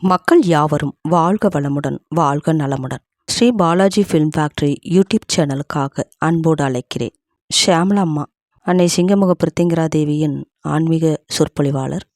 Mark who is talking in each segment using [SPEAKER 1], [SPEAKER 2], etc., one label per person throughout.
[SPEAKER 1] மக்கள் யாவரும் வாழ்க வளமுடன் வாழ்க நலமுடன். Sri Balaji film factory YouTube சேனலுக்காக அன்போடு அழைக்கிறேன். ஷியாமலா அம்மா அன்னை சிங்கமுக பிரித்திங்கரா தேவியின் ஆன்மீக சொற்பொழிவாளர்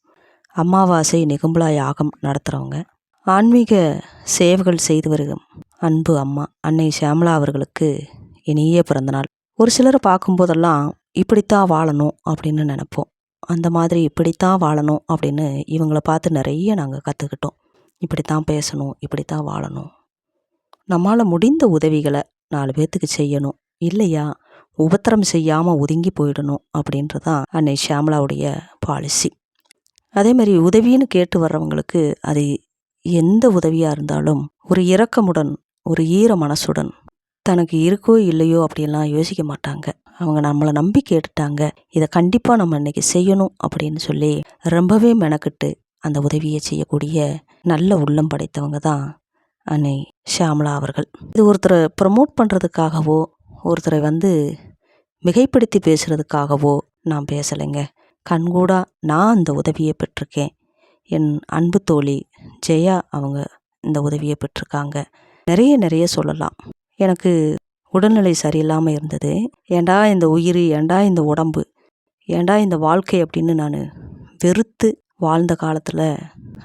[SPEAKER 1] அமாவாசை நிகும்பலா யாகம் நடத்துகிறவங்க ஆன்மீக சேவைகள் செய்து வருகும் அன்பு அம்மா அன்னை ஷியாமலா அவர்களுக்கு இனிய பிறந்தநாள். ஒரு சிலரை பார்க்கும்போதெல்லாம் இப்படித்தான் வாழணும் அப்படின்னு நினப்போம். அந்த மாதிரி இப்படித்தான் வாழணும் அப்படின்னு இவங்கள பார்த்து நிறைய நாங்கள் கற்றுக்கிட்டோம் இப்படி தான் பேசணும் இப்படி தான் வாழணும். நம்மால் முடிந்த உதவிகளை நாலு பேர்த்துக்கு செய்யணும். இல்லையா? உபத்திரம் செய்யாமல் ஒதுங்கி போயிடணும் அப்படின்றது தான் அன்னை ஷியாமலாவுடைய பாலிசி அதே மாதிரி உதவின்னு கேட்டு வர்றவங்களுக்கு அது எந்த உதவியாக இருந்தாலும் ஒரு இரக்கமுடன் ஒரு ஈர மனசுடன் தனக்கு இருக்கோ இல்லையோ அப்படின்லாம் யோசிக்க மாட்டாங்க. அவங்க நம்மளை நம்பி கேட்டுட்டாங்க. இதை கண்டிப்பாக நம்ம இன்றைக்கி செய்யணும் அப்படின்னு சொல்லி ரொம்பவே மெனக்கிட்டு அந்த உதவியை செய்யக்கூடிய நல்ல உள்ளம் படைத்தவங்க தான் அன்னை ஷியாமலா அவர்கள். இது ஒருத்தரை ப்ரமோட் பண்ணுறதுக்காகவோ ஒருத்தரை வந்து மிகைப்படுத்தி பேசுகிறதுக்காகவோ நான் பேசலைங்க. கண்கூடா நான் அந்த உதவியை பெற்றிருக்கேன். என் அன்பு தோழி ஜெயா அவங்க இந்த உதவியை பெற்றிருக்காங்க. நிறைய நிறைய சொல்லலாம். எனக்கு உடல்நிலை சரியில்லாமல் இருந்தது. ஏண்டா இந்த உயிர்? ஏண்டா இந்த உடம்பு? ஏண்டா இந்த வாழ்க்கை அப்படின்னு நான் வெறுத்து வாழ்ந்த காலத்தில்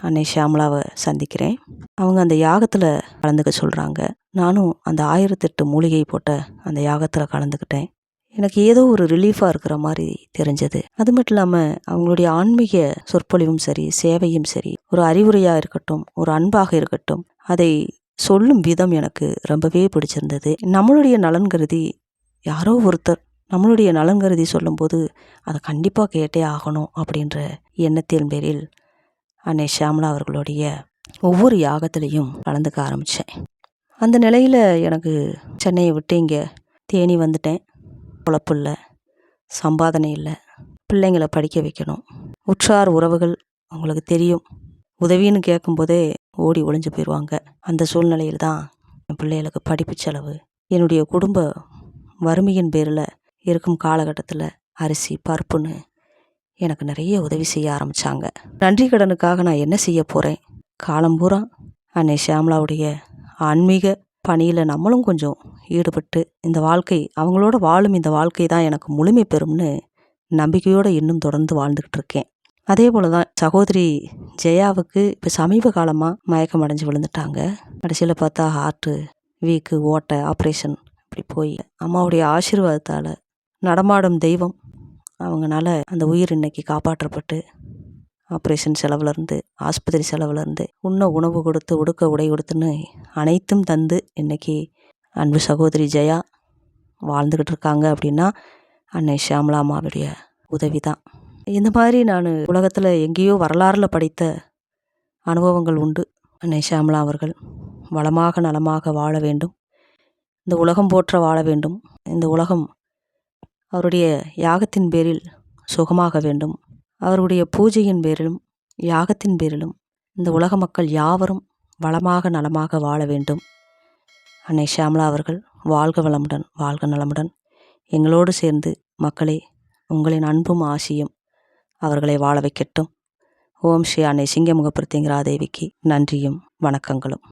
[SPEAKER 1] அன்னை ஷியாமலாவை சந்திக்கிறேன். அவங்க அந்த யாகத்தில் கலந்துக்க சொல்கிறாங்க நானும் அந்த ஆயிரத்தெட்டு மூலிகை போட்ட அந்த யாகத்தில் கலந்துக்கிட்டேன். எனக்கு ஏதோ ஒரு ரிலீஃபாக இருக்கிற மாதிரி தெரிஞ்சது. அது மட்டும் இல்லாமல் அவங்களுடைய ஆன்மீக சொற்பொழிவும் சரி சேவையும் சரி ஒரு அறிவுரையாக இருக்கட்டும் ஒரு அன்பாக இருக்கட்டும் அதை சொல்லும் விதம் எனக்கு ரொம்பவே பிடிச்சிருந்தது. நம்மளுடைய நலன் கருதி யாரோ ஒருத்தர் நம்மளுடைய நலன் கருதி சொல்லும்போது அதை கண்டிப்பாக கேட்டே ஆகணும் அப்படின்ற எண்ணத்தின் பேரில் அன்னை ஷியாமலா அவர்களுடைய ஒவ்வொரு யாகத்திலையும் கலந்துக்க ஆரம்பித்தேன் அந்த நிலையில் எனக்கு சென்னையை விட்டு இங்கே தேனி வந்துட்டேன். பொழப்பு இல்லை சம்பாதனை இல்லை பிள்ளைங்களை படிக்க வைக்கணும். உற்றார் உறவுகள் அவங்களுக்கு தெரியும். உதவின்னு கேட்கும்போதே ஓடி ஒளிஞ்சு போயிடுவாங்க அந்த சூழ்நிலையில் தான் என் பிள்ளைகளுக்கு படிப்பு செலவு என்னுடைய குடும்ப வறுமையின் பேரில் இருக்கும் காலகட்டத்தில் அரிசி பருப்புன்னு எனக்கு நிறைய உதவி செய்ய ஆரம்பித்தாங்க நன்றி கடனுக்காக நான் என்ன செய்ய போகிறேன் காலம்பூரா அன்னை ஷியாமலாவுடைய ஆன்மீக பணியில் நம்மளும் கொஞ்சம் ஈடுபட்டு இந்த வாழ்க்கை அவங்களோட வாழும் இந்த வாழ்க்கை தான் எனக்கு முழுமை பெறும்னு நம்பிக்கையோடு இன்னும் தொடர்ந்து வாழ்ந்துக்கிட்டு இருக்கேன். அதே போல் தான் சகோதரி ஜெயாவுக்கு இப்போ சமீப காலமாக மயக்கம் அடைஞ்சு விழுந்துட்டாங்க. கடைசியில் பார்த்தா ஹார்ட்டு வீக்கு ஓட்டை ஆப்ரேஷன் இப்படி போய் அம்மாவுடைய ஆசீர்வாதத்தால் நடமாடும் தெய்வம். அவங்களால அந்த உயிர் இன்னைக்கு காப்பாற்றப்பட்டு ஆப்ரேஷன் செலவுலேருந்து ஆஸ்பத்திரி செலவுலேருந்து உண்ண உணவு கொடுத்து உடுக்க உடை கொடுத்துன்னு அனைத்தும் தந்து இன்னைக்கு அன்பு சகோதரி ஜெயா வாழ்ந்துக்கிட்டு இருக்காங்க அப்படின்னா அன்னை ஷியாமலா அம்மாவுடைய உதவி தான் இந்த மாதிரி நான் உலகத்தில் எங்கேயோ வரலாறில் படித்த அனுபவங்கள் உண்டு. அன்னை ஷியாமலா அவர்கள் வளமாக நலமாக வாழ வேண்டும். இந்த உலகம் போற்ற வாழ வேண்டும். இந்த உலகம் அவருடைய யாகத்தின் பேரில் சுகமாக வேண்டும். அவருடைய பூஜையின் பேரிலும் யாகத்தின் பேரிலும் இந்த உலக மக்கள் யாவரும் வளமாக நலமாக வாழ வேண்டும். அன்னை ஷியாமலா அவர்கள் வாழ்க வளமுடன் வாழ்க நலமுடன். எங்களோடு சேர்ந்து மக்களே உங்களின் அன்பும் ஆசியும் அவர்களை வாழ வைக்கட்டும். ஓம் ஸ்ரீ அன்னை சிங்கமுக தேவிக்கு நன்றியும் வணக்கங்களும்.